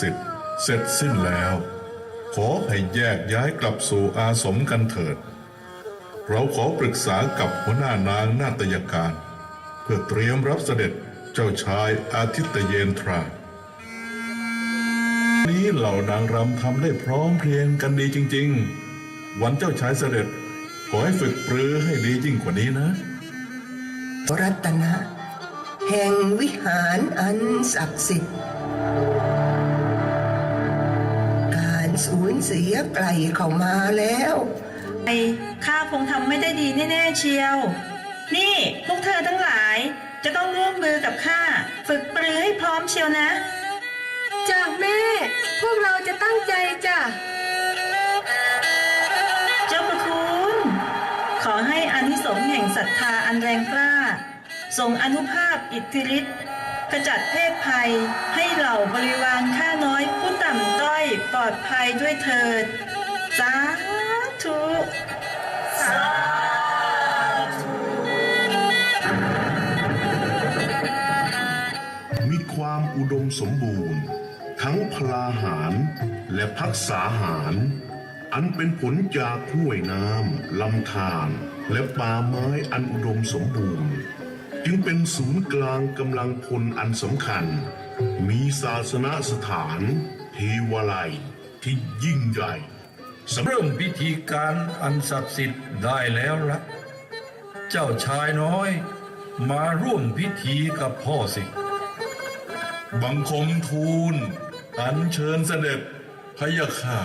สิทธิ์เสร็จสิ้นแล้ว ขอให้แยกย้ายกลับสู่อาสมกันเถิด เราขอปรึกษากับหัวหน้านางนาตยการ เพื่อเตรียมรับเสด็จเจ้าชายอาทิตย์เยนทรา นี้เหล่านางรำทำได้พร้อมเพรียงกันดีจริง ๆ วันเจ้าชายเสด็จขอให้ฝึกปรือให้ดียิ่งกว่านี้นะรัตนะ แห่งวิหารอันศักดิ์สิทธิ์ สูญเสียไกลเข้ามาแล้วไอ้ข้าคงทำไม่ได้ดีแน่ๆเชียว นี่พวกเธอทั้งหลายจะต้องร่วมมือกับข้าฝึกปรือให้พร้อมเชียวนะจ้ะแม่ พวกเราจะตั้งใจจ้ะเจ้าประคุณขอให้อานิสงส์แห่งศรัทธาอันแรงกล้าทรงอนุภาพอิทธิฤทธิ์ ขจัดเพศภัย ให้เหล่าบริวารข้าน้อยผู้ต่ำต้อยปลอดภัยด้วยเถิดสาธุมีความอุดมสมบูรณ์ ทั้งพลาหารและพักษาหาร อันเป็นผลจากห้วยน้ำลำธารและป่าไม้อันอุดมสมบูรณ์ จึงเป็นศูนย์กลางกำลังพลอันสำคัญ มีศาสนสถานเทวาลัยที่ยิ่งใหญ่เริ่มพิธีการอันศักดิ์สิทธิ์ได้แล้วละเจ้าชายน้อยมาร่วมพิธีกับพ่อสิ บังคมทูลอันเชิญเสด็จพะยะค่ะ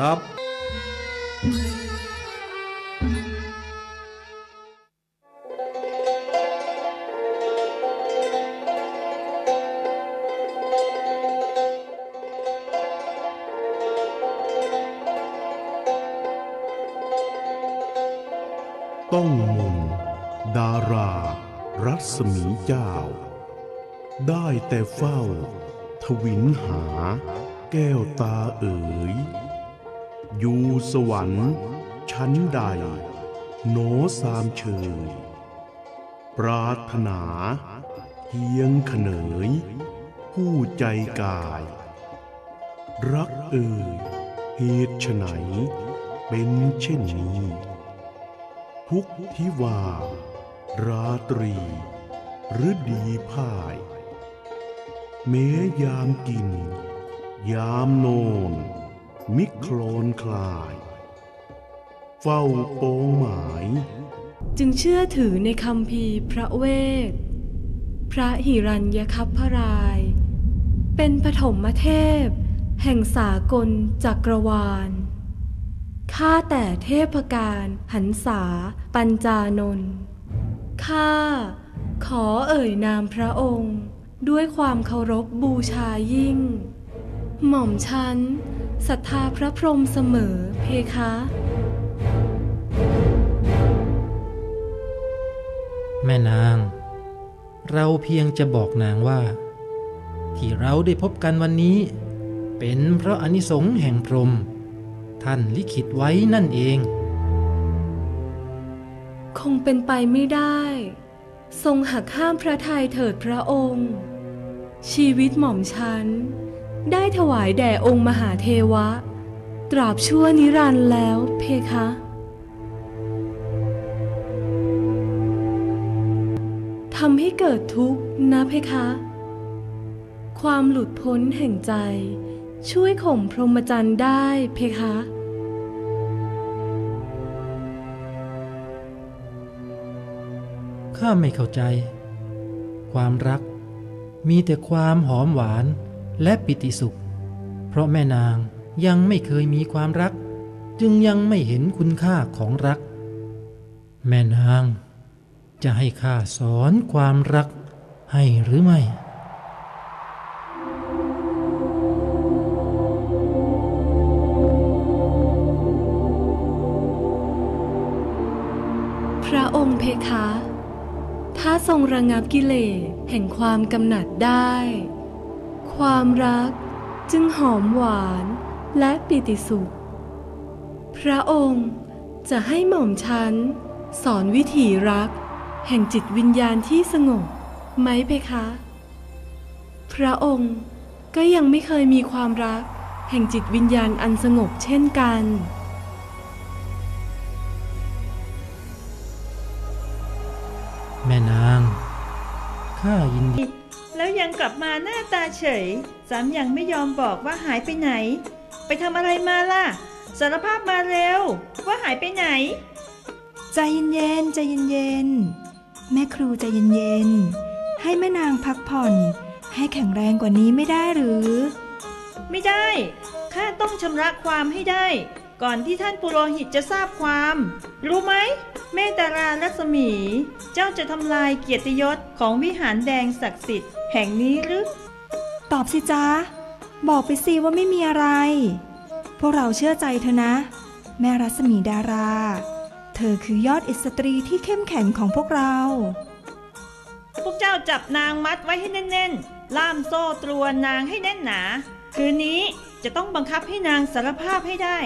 นับต้องมนดารา รัศมีเจ้า ได้แต่เฝ้า ทวินหา แก้วตาเอ๋ย อยู่สวรรค์ ชั้นใด โนสามเชยปรารถนาเพียงเขนย ผู้ใจกาย รักเอ่ยเหตุฉไฉนเป็นเช่นนี้ ทุกทิวา ราตรีฤดีพ่าย เมยามกิน ยามโนน มิโครนคลาย เฝ้าโปงหมาย จึงเชื่อถือในคำพีพระเวท พระหิรัญยคัพพราย เป็นปฐมเทพ แห่งสากลจักรวาล ข้าแต่เทพการหันษาปัญจานนท์ข้าขอเอ่ยนามพระองค์ ด้วยความเคารพบูชายิ่ง หม่อมฉัน ศรัทธาพระพรหมเสมอเพคะแม่นาง เราเพียงจะบอกนางว่า ที่เราได้พบกันวันนี้ เป็นเพราะอานิสงส์แห่งพรหมท่านลิขิตไว้นั่นเอง คงเป็นไปไม่ได้ ทรงหักห้ามพระทัยเถิดพระองค์ ชีวิตหม่อมฉัน ได้ถวายแด่องค์มหาเทวะ ตราบชั่วนิรันดร์แล้วเพคะ ทำให้เกิดทุกข์นะเพคะ ความหลุดพ้นแห่งใจ ช่วยข่มพรหมจรรย์ได้เพคะข้าไม่เข้าใจ ความรักมีแต่ความหอมหวาน และปิติสุข เพราะแม่นางยังไม่เคยมีความรัก จึงยังไม่เห็นคุณค่าของรัก แม่นางจะให้ข้าสอนความรักให้หรือไม่พระองค์เพคะ ถ้าทรงระงับกิเลสแห่งความกำหนัดได้ ความรักจึงหอมหวานและปิติสุข พระองค์จะให้หม่อมฉันสอนวิถีรัก แห่งจิตวิญญาณที่สงบไหมเพคะ พระองค์ก็ยังไม่เคยมีความรัก แห่งจิตวิญญาณอันสงบเช่นกันแม่นาง ข้ายินดี แล้วยังกลับมาหน้าตาเฉยสามยังไม่ยอมบอกว่าหายไปไหน ไปทำอะไรมาล่ะ สารภาพมาเร็ว ว่าหายไปไหน ใจเย็นๆใจเย็นๆแม่ครูใจเย็นๆให้แม่นางพักผ่อน ให้แข็งแรงกว่านี้ไม่ได้หรือ ไม่ได้ข้าต้องชำระความให้ได้ ก่อนที่ท่านปุโรหิตจะทราบความ รู้ไหมแม่ตารารัศมี เจ้าจะทำลายเกียรติยศของวิหารแดงศักดิ์สิทธิ์ แห่งนี้หรือ ตอบสิจ๊ะบอกไปสิว่าไม่มีอะไร พวกเราเชื่อใจเธอนะ แม่รัศมีดารา เธอคือยอดอิสตรีที่เข้มแข็งของพวกเรา พวกเจ้าจับนางมัดไว้ให้แน่น ๆ ล่ามโซ่ตรวนนางให้แน่นหนา คืนนี้จะต้องบังคับให้นางสารภาพให้ได้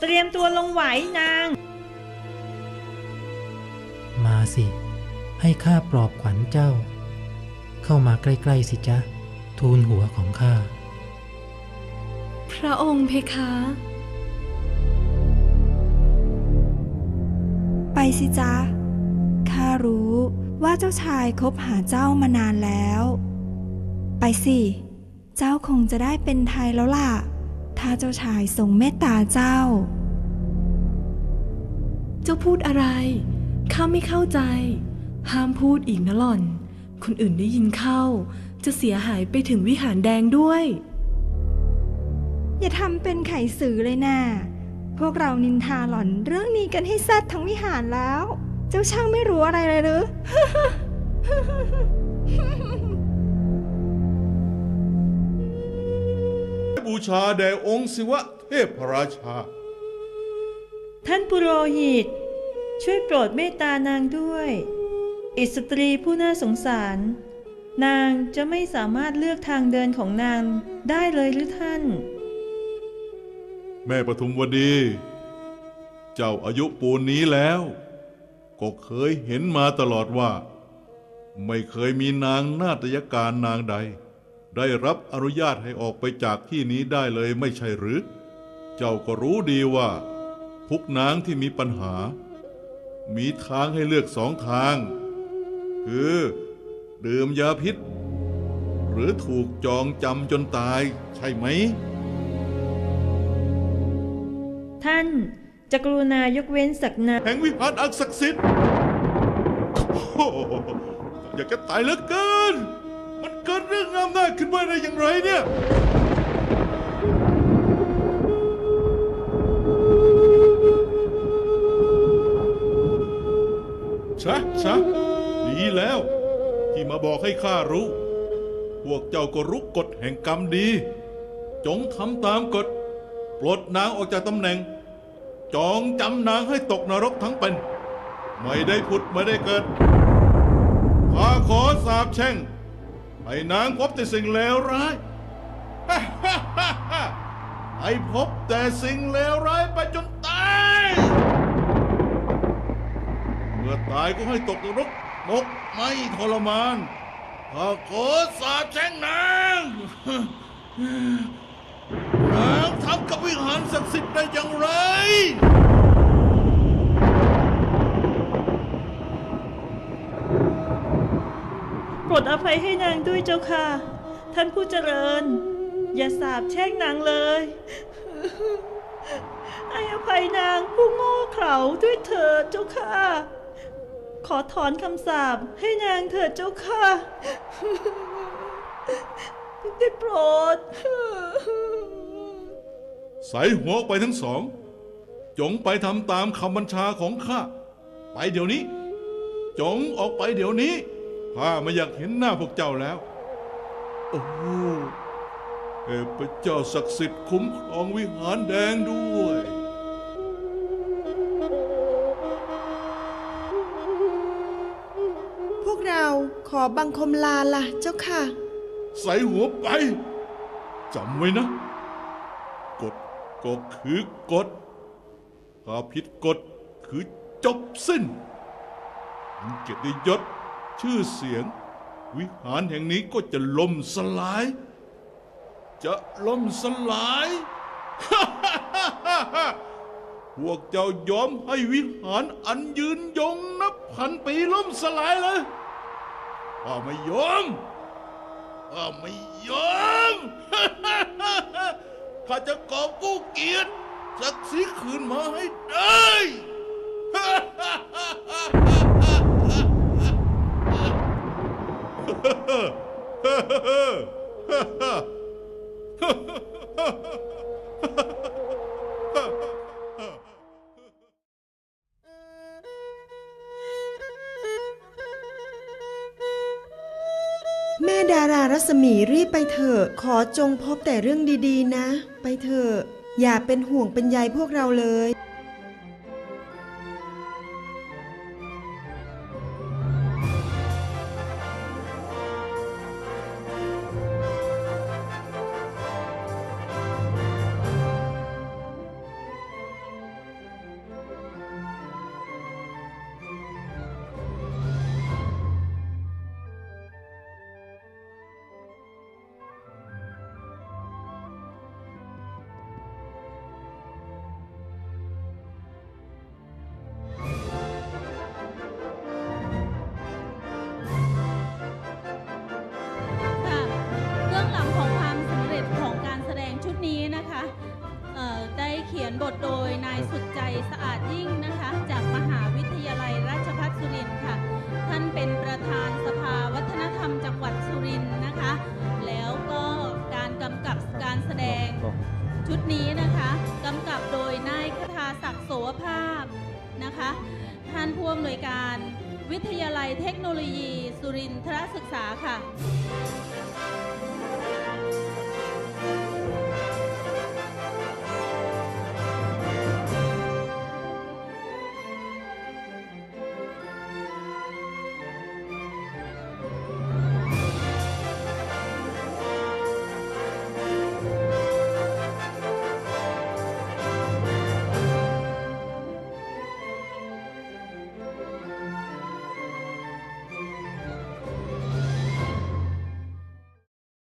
เตรียมตัวลงไหวนาง มาสิ ให้ข้าปลอบขวัญเจ้า เข้ามาใกล้ๆสิจ๊ะ ทูลหัวของข้า พระองค์เพคะ ไปสิจ๊ะ ข้ารู้ว่าเจ้าชายคบหาเจ้ามานานแล้ว ไปสิ เจ้าคงจะได้เป็นไทยแล้วล่ะ ถ้าเจ้าชายทรงเมตตาเจ้า เจ้าพูดอะไร ข้าไม่เข้าใจ ห้ามพูดอีกนะหล่อน คนอื่นได้ยินเข้า จะเสียหายไปถึงวิหารแดงด้วย อย่าทำเป็นไขสื่อเลยนะ่ะพวกเรานินทาหล่อนเรื่องนี้กันให้แซดทั้งวิหารแล้ว เจ้าช่างไม่รู้อะไรเลยหรือ บูชาแด่องค์ศิวะเทพราชา ท่านปุโรหิต ช่วยโปรดเมตตานางด้วย อิสตรีผู้น่าสงสาร นางจะไม่สามารถเลือกทางเดินของนางได้เลยหรือท่าน แม่ปทุมวดี เจ้าอายุปูนนี้แล้ว ก็เคยเห็นมาตลอดว่า ไม่เคยมีนางนาฏยการนางใด ได้รับอนุญาตให้ออกไปจากที่นี้ได้เลยไม่ใช่หรือ เจ้าก็รู้ดีว่าทุกนางที่มีปัญหา มีทางให้เลือกสองทาง คือ ดื่มยาพิษ หรือถูกจองจำจนตายใช่ไหม ท่านจะกรุณายกเว้นศักนาแห่งวิหารอักศักดิ์สิทธิ์โอ้โหอยากจะตายเหลือเกิน มันเกิดเรื่องงามหน้าขึ้นมาได้อย่างไรเนี่ยชะชะ ดีแล้ว ที่มาบอกให้ข้ารู้ พวกเจ้าก็รู้กฎแห่งกรรมดี จงทำตามกฎปลดนางออกจากตำแหน่ง จองจำนางให้ตกนรกทั้งเป็น ไม่ได้ผุดไม่ได้เกิดข้าขอสาบแช่งให้นางพบแต่สิ่งเลวร้ายให้พบแต่สิ่งเลวร้ายไปจนตาย เมื่อตายก็ให้ตกนรก ตกไม่ทรมานข้าขอสาบแช่งนางนางทำกับวิหารศักดิ์สิทธิ์ได้อย่างไร โปรดอภัยให้นางด้วยเจ้าค่ะ ท่านผู้เจริญ อย่าสาบแช่งนางเลยให้อภัยนางผู้โง่เขลาด้วยเถิดเจ้าค่ะ ขอถอนคำสาปให้นางเถิดเจ้าค่ะ ได้โปรด ใส่หัวออกไปทั้งสอง จงไปทำตามคำบัญชาของข้า ไปเดี๋ยวนี้ จงออกไปเดี๋ยวนี้ ข้าไม่อยากเห็นหน้าพวกเจ้าแล้ว โอ้เอพระเจ้าศักดิ์สิทธิ์คุ้มครองวิหารแดงด้วย อบังคมลาล่ะ เจ้าค่ะ ใส่หัวไปจำไว้นะ กฎก็คือกฎถ้าผิดกฎคือจบสิ้นทั้งเกียรติยศชื่อเสียง วิหารแห่งนี้ก็จะล่มสลาย จะล่มสลายพวกเจ้ายอมให้วิหารอันยืนยงนับพันปีล่มสลายเลย ข้าไม่ยอมข้าไม่ยอม ข้าจะกอบกู้เกียรติศักดิ์ศรีคืนมาให้ได้แรารัศมีรีบไปเถอะ ขอจงพบแต่เรื่องดีๆนะ ไปเถอะ อย่าเป็นห่วงเป็นใยพวกเราเลย นะคะได้เขียนบทโดยนายสุดใจสะอาดยิ่งนะคะ จากมหาวิทยาลัยราชภัฏสุรินทร์ค่ะ ท่านเป็นประธานสภาวัฒนธรรมจังหวัดสุรินทร์นะคะ แล้วก็การกำกับการแสดงชุดนี้นะคะกำกับโดยนายคทาศักดิ์โสภาพนะคะ ท่านผู้อำนวยการวิทยาลัยเทคโนโลยี สุรินทรศึกษาค่ะ